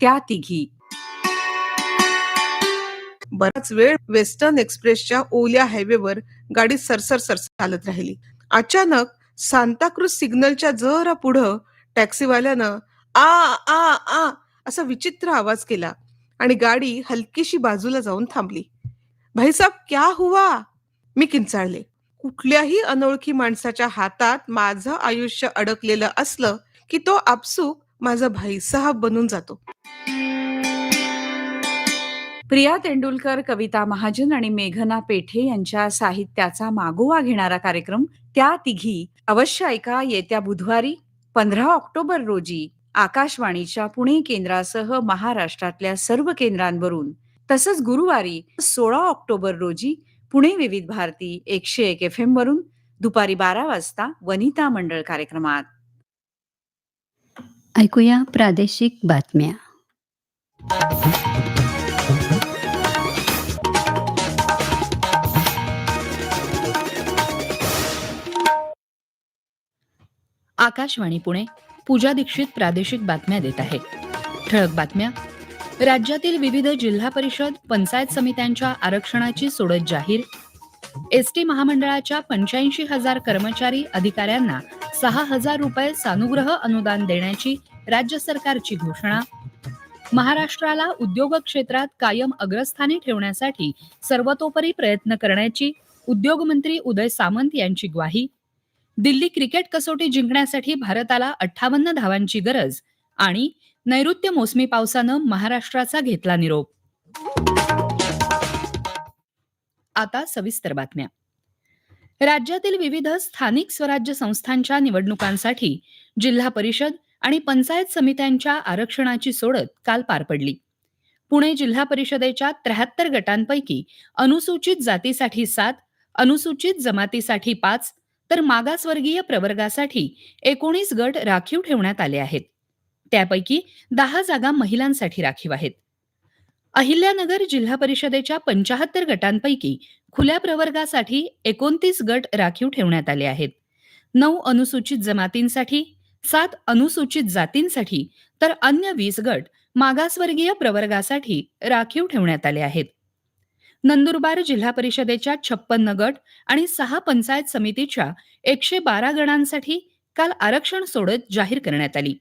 त्या तिघी. बराच वेळ वेस्टर्न एक्सप्रेसच्या ओल्या हायवेवर गाडी सरसर सरसर चालत राहिली. अचानक सांताक्रूज सिग्नलच्या जरा पुढं टॅक्सीवाल्यानं आ आ आ असा विचित्र आवाज केला आणि गाडी हलकीशी बाजूला जाऊन थांबली. भाईसाब क्या हुआ? मी किंचाळले. कुठल्याही अनोळखी माणसाच्या हातात माझं आयुष्य अडकलेलं असलं की तो आपसूक माझा भाईसाहब बनून जातो. प्रिया तेंडुलकर कविता महाजन आणि मेघना पेठे यांच्या साहित्याचा मागोवा घेणारा कार्यक्रम त्या तिघी. अवश्य ऐका येत्या बुधवारी पंधरा ऑक्टोबर रोजी आकाशवाणीच्या पुणे केंद्रासह महाराष्ट्रातल्या सर्व केंद्रांवरून. तसंच गुरुवारी सोळा ऑक्टोबर रोजी पुणे विविध भारती एकशे एक एफ एम वरून दुपारी बारा वाजता वनिता मंडळ कार्यक्रमात. ऐकूया प्रादेशिक बातम्या. आकाशवाणी पुणे पूजा दीक्षित प्रादेशिक बातम्या देत आहे. ठळक बातम्या. राज्यातील विविध जिल्हा परिषद पंचायत समित्यांच्या आरक्षणाची सोडत जाहीर. एस टी महामंडळाच्या पंच्याऐंशी हजार कर्मचारी अधिकाऱ्यांना सहा हजार रुपये सानुग्रह अनुदान देण्याची राज्य सरकारची घोषणा. महाराष्ट्राला उद्योग क्षेत्रात कायम अग्रस्थानी ठेवण्यासाठी सर्वतोपरी प्रयत्न करण्याची उद्योगमंत्री उदय सामंत यांची ग्वाही. दिल्ली क्रिकेट कसोटी जिंकण्यासाठी भारताला अठ्ठावन्न धावांची गरज आणि नैऋत्य मोसमी पावसानं महाराष्ट्राचा घेतला निरोप. आता सविस्तर बातम्या. राज्यातील विविध स्थानिक स्वराज्य संस्थांच्या निवडणुकांसाठी जिल्हा परिषद आणि पंचायत समित्यांच्या आरक्षणाची सोडत काल पार पडली. पुणे जिल्हा परिषदेच्या त्र्याहत्तर गटांपैकी अनुसूचित जातीसाठी सात अनुसूचित जमातीसाठी पाच तर मागासवर्गीय प्रवर्गासाठी एकोणीस गट राखीव ठेवण्यात आले आहेत. त्यापैकी दहा जागा महिलांसाठी राखीव आहेत. अहिल्यानगर जिल्हा परिषदेच्या पंचाहत्तर गटांपैकी खुल्या प्रवर्गासाठी एकोणतीस गट राखीव ठेवण्यात आले आहेत. नऊ अनुसूचित जमातींसाठी सात अनुसूचित जातींसाठी तर अन्य वीस गट मागासवर्गीय प्रवर्गासाठी राखीव ठेवण्यात आले आहेत. नंदुरबार जिल्हा परिषदेच्या छप्पन्न गट आणि सहा पंचायत समितीच्या एकशे बारा गणांसाठी काल आरक्षण सोडत जाहीर करण्यात आली.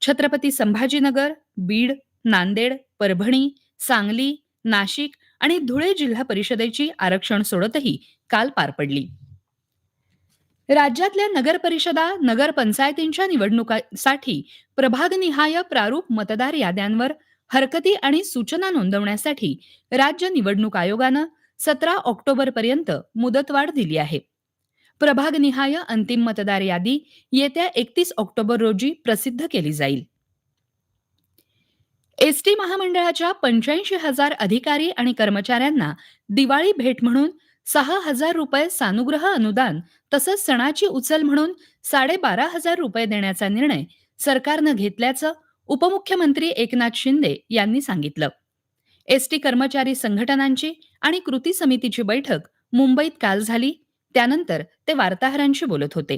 छत्रपती संभाजीनगर बीड नांदेड परभणी सांगली नाशिक आणि धुळे जिल्हा परिषदेची आरक्षण सोडतही काल पार पडली. राज्यातल्या नगरपरिषदा नगरपंचायतींच्या निवडणुकांसाठी प्रभागनिहाय प्रारूप मतदार याद्यांवर हरकती आणि सूचना नोंदवण्यासाठी राज्य निवडणूक आयोगानं सतरा ऑक्टोबर पर्यंत मुदतवाढ दिली आहे. प्रभागनिहाय अंतिम मतदार यादी येत्या एकतीस ऑक्टोबर रोजी प्रसिद्ध केली जाईल. एसटी महामंडळाच्या पंच्याऐंशी हजार अधिकारी आणि कर्मचाऱ्यांना दिवाळी भेट म्हणून सहा हजार रुपये सानुग्रह अनुदान तसंच सणाची उचल म्हणून साडेबारा हजार रुपये देण्याचा निर्णय सरकारनं घेतल्याचं उपमुख्यमंत्री एकनाथ शिंदे यांनी सांगितलं. एसटी कर्मचारी संघटनांची आणि कृती समितीची बैठक मुंबईत काल झाली त्यानंतर ते वार्ताहरांशी बोलत होते.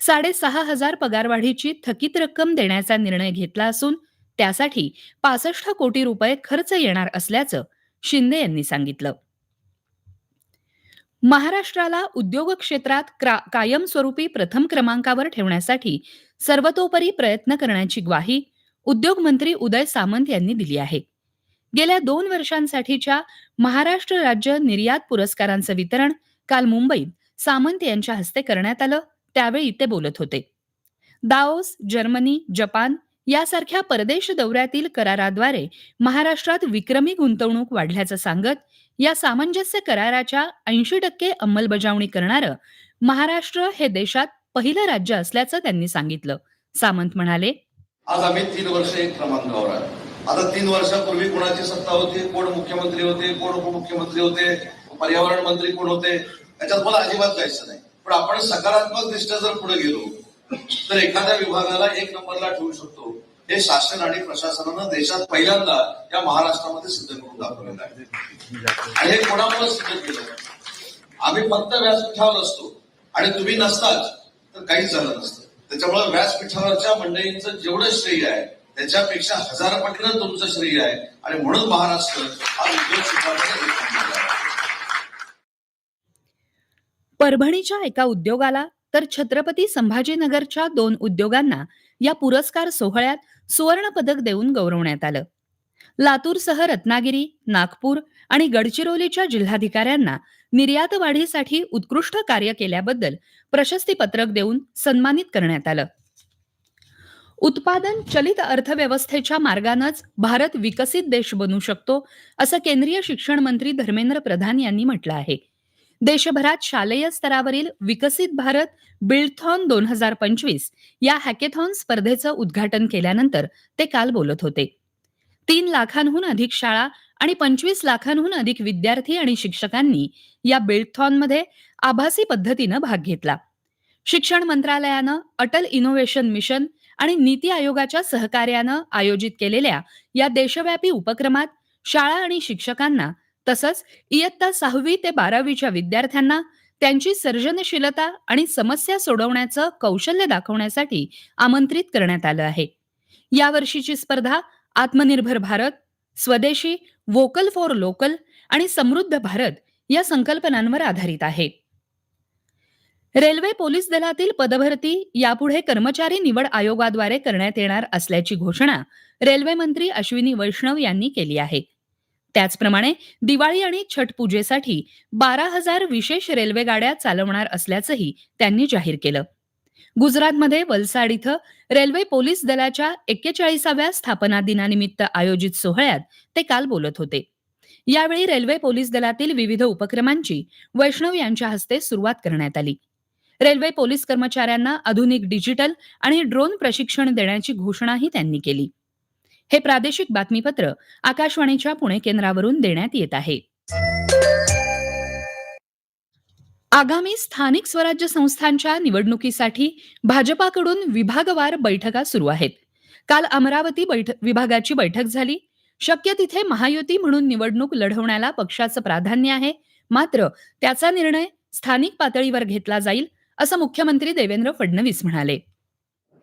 साडेसहा हजार पगारवाढीची थकीत रक्कम देण्याचा निर्णय घेतला असून त्यासाठी पासष्ट कोटी रुपये खर्च येणार असल्याचं शिंदे यांनी सांगितलं. महाराष्ट्राला उद्योग क्षेत्रात कायमस्वरूपी प्रथम क्रमांकावर ठेवण्यासाठी सर्वतोपरी प्रयत्न करण्याची ग्वाही उद्योग मंत्री उदय सामंत यांनी दिली आहे. गेल्या दोन वर्षांसाठीच्या महाराष्ट्र राज्य निर्यात पुरस्कारांचं वितरण काल मुंबईत सामंत यांच्या हस्ते करण्यात आलं त्यावेळी ते बोलत होते. दाओस जर्मनी जपान यासारख्या परदेश दौऱ्यातील कराराद्वारे महाराष्ट्रात विक्रमी गुंतवणूक वाढल्याचं सांगत या सामंजस्य कराराच्या ऐंशी टक्के अंमलबजावणी करणारं महाराष्ट्र हे देशात पहिलं राज्य असल्याचं त्यांनी सांगितलं. सामंत म्हणाले आज आम्ही तीन वर्ष एक क्रमांकावर आहे आता तीन वर्षापूर्वी कोणाची सत्ता होती? कोण मुख्यमंत्री होते? कोण उपमुख्यमंत्री होते? पर्यावरण मंत्री कोण होते? त्याच्यात मला अजिबात जायचं नाही. पण आपण सकारात्मक दृष्ट्या जर पुढे गेलो तर एखाद्या विभागाला एक नंबरला ठेवू शकतो. हे शासन आणि प्रशासनानं देशात पहिल्यांदा या महाराष्ट्रामध्ये सिद्ध करून दाखवलेलं आहे. आणि हे कोणामुळे सिद्ध केलं? आम्ही फक्त व्यासपीठावर असतो. आणि तुम्ही नसताच तर काहीच झालं नसतं. त्याच्यामुळे व्यासपीठावरच्या मंडळींचं जेवढं श्रेय आहे त्याच्यापेक्षा हजार पटीनं तुमचं श्रेय आहे. आणि म्हणून महाराष्ट्र हा उद्योग परभणीच्या एका उद्योगाला तर छत्रपती संभाजीनगरच्या दोन उद्योगांना या पुरस्कार सोहळ्यात सुवर्ण पदक देऊन गौरवण्यात आलं. लातूरसह रत्नागिरी नागपूर आणि गडचिरोलीच्या जिल्हाधिकाऱ्यांना निर्यात वाढीसाठी उत्कृष्ट कार्य केल्याबद्दल प्रशस्तीपत्रक देऊन सन्मानित करण्यात आलं. उत्पादन चलित अर्थव्यवस्थेच्या मार्गानंच भारत विकसित देश बनू शकतो असं केंद्रीय शिक्षण मंत्री धर्मेंद्र प्रधान यांनी म्हटलं आहे. देशभरात शालेय स्तरावरील विकसित भारत बिल्डथॉन दोन हजार पंचवीस या हॅकेथॉन स्पर्धेचं उद्घाटन केल्यानंतर ते काल बोलत होते. तीन लाखांहून अधिक शाळा आणि पंचवीस लाखांहून अधिक विद्यार्थी आणि शिक्षकांनी या बेल्थॉनमध्ये आभासी पद्धतीनं भाग घेतला. शिक्षण मंत्रालयानं अटल इनोव्हेशन मिशन आणि नीती आयोगाच्या सहकार्यानं आयोजित केलेल्या या देशव्यापी उपक्रमात शाळा आणि शिक्षकांना तसंच इयत्ता सहावी ते बारावीच्या विद्यार्थ्यांना त्यांची सर्जनशीलता आणि समस्या सोडवण्याचं कौशल्य दाखवण्यासाठी आमंत्रित करण्यात आलं आहे. यावर्षीची स्पर्धा आत्मनिर्भर भारत स्वदेशी वोकल फॉर लोकल आणि समृद्ध भारत या संकल्पनांवर आधारित आहे. रेल्वे पोलीस दलातील पदभरती यापुढे कर्मचारी निवड आयोगाद्वारे करण्यात येणार असल्याची घोषणा रेल्वे मंत्री अश्विनी वैष्णव यांनी केली आहे. त्याचप्रमाणे दिवाळी आणि छठ पूजेसाठी बारा हजार विशेष रेल्वे गाड्या चालवणार असल्याचंही त्यांनी जाहीर केलं. गुजरातमध्ये वलसाड इथं रेल्वे पोलीस दलाच्या एक्केचाळीसाव्या स्थापना दिनानिमित्त आयोजित सोहळ्यात ते काल बोलत होते. यावेळी रेल्वे पोलीस दलातील विविध उपक्रमांची वैष्णव यांच्या हस्ते सुरुवात करण्यात आली. रेल्वे पोलीस कर्मचाऱ्यांना आधुनिक डिजिटल आणि ड्रोन प्रशिक्षण देण्याची घोषणाही त्यांनी केली. हे प्रादेशिक बातमीपत्र आकाशवाणीच्या पुणे केंद्रावरून देण्यात येत आहे. आगामी स्थानिक स्वराज्य संस्थांच्या निवडणुकीसाठी भाजपाकडून विभागवार बैठका सुरू आहेत. काल अमरावती बैठ विभागाची बैठक झाली. शक्य तिथे महायुती म्हणून निवडणूक लढवण्याला पक्षाचं प्राधान्य आहे. मात्र त्याचा निर्णय स्थानिक पातळीवर घेतला जाईल असं मुख्यमंत्री देवेंद्र फडणवीस म्हणाले.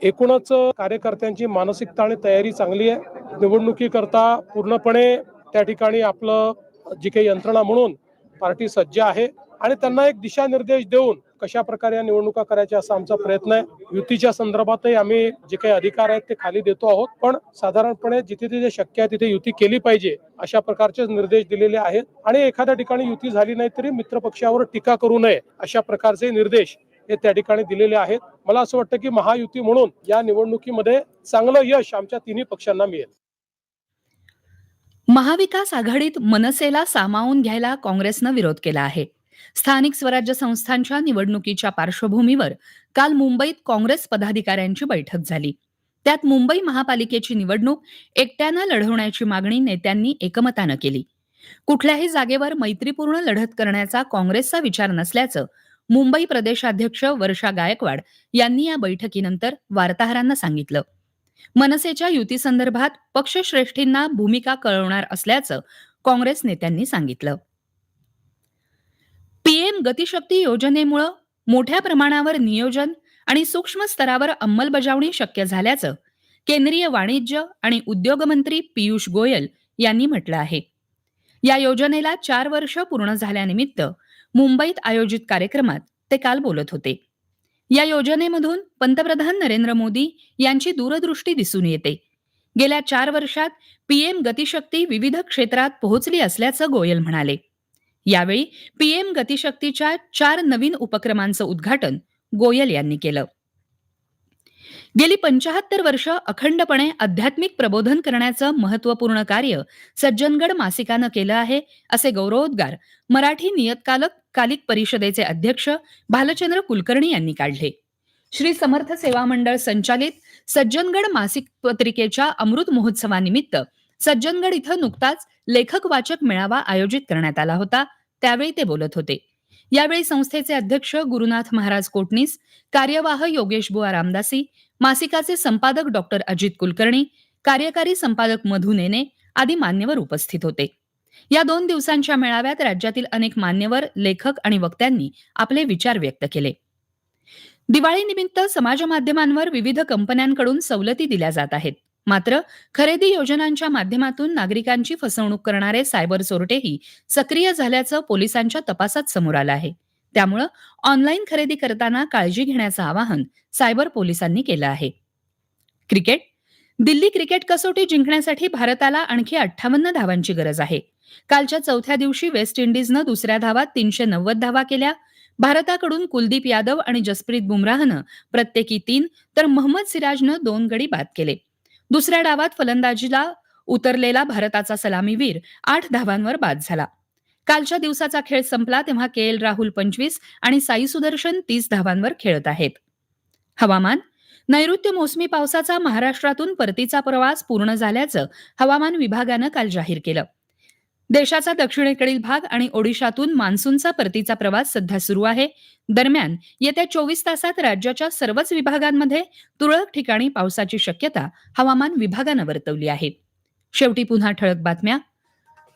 एकूणच कार्यकर्त्यांची मानसिकता आणि तयारी चांगली आहे. निवडणुकीकरता पूर्णपणे त्या ठिकाणी आपलं जी काही यंत्रणा म्हणून पार्टी सज्ज आहे आणि त्यांना एक दिशानिर्देश देऊन कशा प्रकारे या निवडणुका करायच्या असा आमचा प्रयत्न आहे. युतीच्या संदर्भातही आम्ही जे काही अधिकार आहेत ते खाली देतो आहोत. पण साधारणपणे जिथे तिथे शक्य आहे तिथे युती केली पाहिजे अशा प्रकारचे निर्देश दिलेले आहेत. आणि एखाद्या ठिकाणी युती झाली नाही तरी मित्रपक्षावर टीका करू नये अशा प्रकारचे निर्देश हे त्या ठिकाणी दिलेले आहेत. मला असं वाटतं की महायुती म्हणून या निवडणुकीमध्ये चांगलं यश आमच्या तिन्ही पक्षांना मिळेल. महाविकास आघाडीत मनसेला सामावून घ्यायला काँग्रेसनं विरोध केला आहे. स्थानिक स्वराज्य संस्थांच्या निवडणुकीच्या पार्श्वभूमीवर काल मुंबईत काँग्रेस पदाधिकाऱ्यांची बैठक झाली. त्यात मुंबई महापालिकेची निवडणूक एकट्यानं लढवण्याची मागणी नेत्यांनी एकमतानं केली. कुठल्याही जागेवर मैत्रीपूर्ण लढत करण्याचा काँग्रेसचा विचार नसल्याचं मुंबई प्रदेशाध्यक्ष वर्षा गायकवाड यांनी या बैठकीनंतर वार्ताहरांना सांगितलं. मनसेच्या युतीसंदर्भात पक्षश्रेष्ठींना भूमिका कळवणार असल्याचं काँग्रेस नेत्यांनी सांगितलं. पीएम गतिशक्ती योजनेमुळं मोठ्या प्रमाणावर नियोजन आणि सूक्ष्म स्तरावर अंमलबजावणी शक्य झाल्याचं केंद्रीय वाणिज्य आणि उद्योग मंत्री पियुष गोयल यांनी म्हटलं आहे. या योजनेला चार वर्ष पूर्ण झाल्यानिमित्त मुंबईत आयोजित कार्यक्रमात ते काल बोलत होते. या योजनेमधून पंतप्रधान नरेंद्र मोदी यांची दूरदृष्टी दिसून येते. गेल्या चार वर्षात पीएम गतिशक्ती विविध क्षेत्रात पोहोचली असल्याचं गोयल म्हणाले. यावेळी पीएम गतिशक्तीच्या चार नवीन उपक्रमांचं उद्घाटन गोयल यांनी केलं. गेली पंचाहत्तर वर्ष अखंडपणे आध्यात्मिक प्रबोधन करण्याचं महत्त्वपूर्ण कार्य सज्जनगड मासिकानं केलं आहे असे गौरवोद्गार मराठी नियतकालक कालिक परिषदेचे अध्यक्ष भालचंद्र कुलकर्णी यांनी काढले. श्री समर्थ सेवा मंडळ संचालित सज्जनगड मासिक पत्रिकेच्या अमृत महोत्सवानिमित्त सज्जनगड इथं नुकताच लेखक वाचक मेळावा आयोजित करण्यात आला होता. त्यावेळी ते बोलत होते. यावेळी संस्थेचे अध्यक्ष गुरुनाथ महाराज कोटणीस कार्यवाह योगेश बुवा रामदासी मासिकाचे संपादक डॉक्टर अजित कुलकर्णी कार्यकारी संपादक मधु नेने आदी मान्यवर उपस्थित होते. या दोन दिवसांच्या मेळाव्यात राज्यातील अनेक मान्यवर लेखक आणि वक्त्यांनी आपले विचार व्यक्त केले. दिवाळीनिमित्त समाज माध्यमांवर विविध कंपन्यांकडून सवलती दिल्या जात आहेत. मात्र खरेदी योजनांच्या माध्यमातून नागरिकांची फसवणूक करणारे सायबर चोरटेही सक्रिय झाल्याचं पोलिसांच्या तपासात समोर आलं आहे. त्यामुळं ऑनलाईन खरेदी करताना काळजी घेण्याचं आवाहन सायबर पोलिसांनी केलं आहे. क्रिकेट. दिल्ली क्रिकेट कसोटी जिंकण्यासाठी भारताला आणखी अठ्ठावन्न धावांची गरज आहे. कालच्या चौथ्या दिवशी वेस्ट इंडिजनं दुसऱ्या धावात तीनशे नव्वद धावा केल्या. भारताकडून कुलदीप यादव आणि जसप्रीत बुमराहनं प्रत्येकी तीन तर मोहम्मद सिराजनं दोन गडी बाद केले. दुसऱ्या डावात फलंदाजीला उतरलेला भारताचा सलामीवीर आठ धावांवर बाद झाला. कालच्या दिवसाचा खेळ संपला तेव्हा के एल राहुल पंचवीस आणि साई सुदर्शन तीस धावांवर खेळत आहेत. हवामान नैऋत्य मोसमी पावसाचा महाराष्ट्रातून परतीचा प्रवास पूर्ण झाल्याचं हवामान विभागानं काल जाहीर केलं. देशाचा दक्षिणेकडील भाग आणि ओडिशातून मान्सूनचा परतीचा प्रवास सध्या सुरू आहे. दरम्यान येत्या चोवीस तासात राज्याच्या सर्वच विभागांमध्ये तुरळक ठिकाणी पावसाची शक्यता हवामान विभागानं वर्तवली आहे. शेवटी पुन्हा ठळक बातम्या.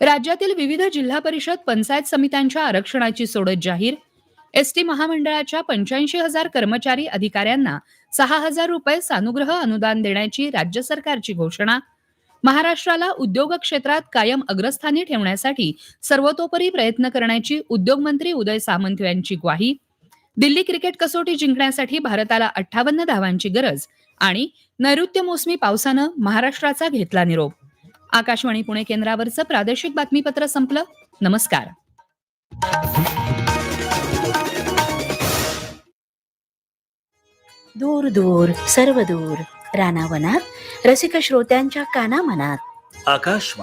राज्यातील विविध जिल्हा परिषद पंचायत समित्यांच्या आरक्षणाची सोडत जाहीर. एसटी महामंडळाच्या पंच्याऐंशी हजार कर्मचारी अधिकाऱ्यांना सहा हजार रुपये सानुग्रह अनुदान देण्याची राज्य सरकारची घोषणा. महाराष्ट्राला उद्योग क्षेत्रात कायम अग्रस्थानी ठेवण्यासाठी सर्वतोपरी प्रयत्न करण्याची उद्योगमंत्री उदय सामंत यांची ग्वाही. दिल्ली क्रिकेट कसोटी जिंकण्यासाठी भारताला अठ्ठावन्न धावांची गरज आणि नैऋत्य मोसमी पावसानं महाराष्ट्राचा घेतला निरोप. आकाशवाणी पुणे केंद्रावरचं प्रादेशिक बातमीपत्र संपलं. नमस्कार. दूर दूर सर्व दूर. रानावनात रसिक श्रोत्यांच्या कानामनात. आकाशवाणी.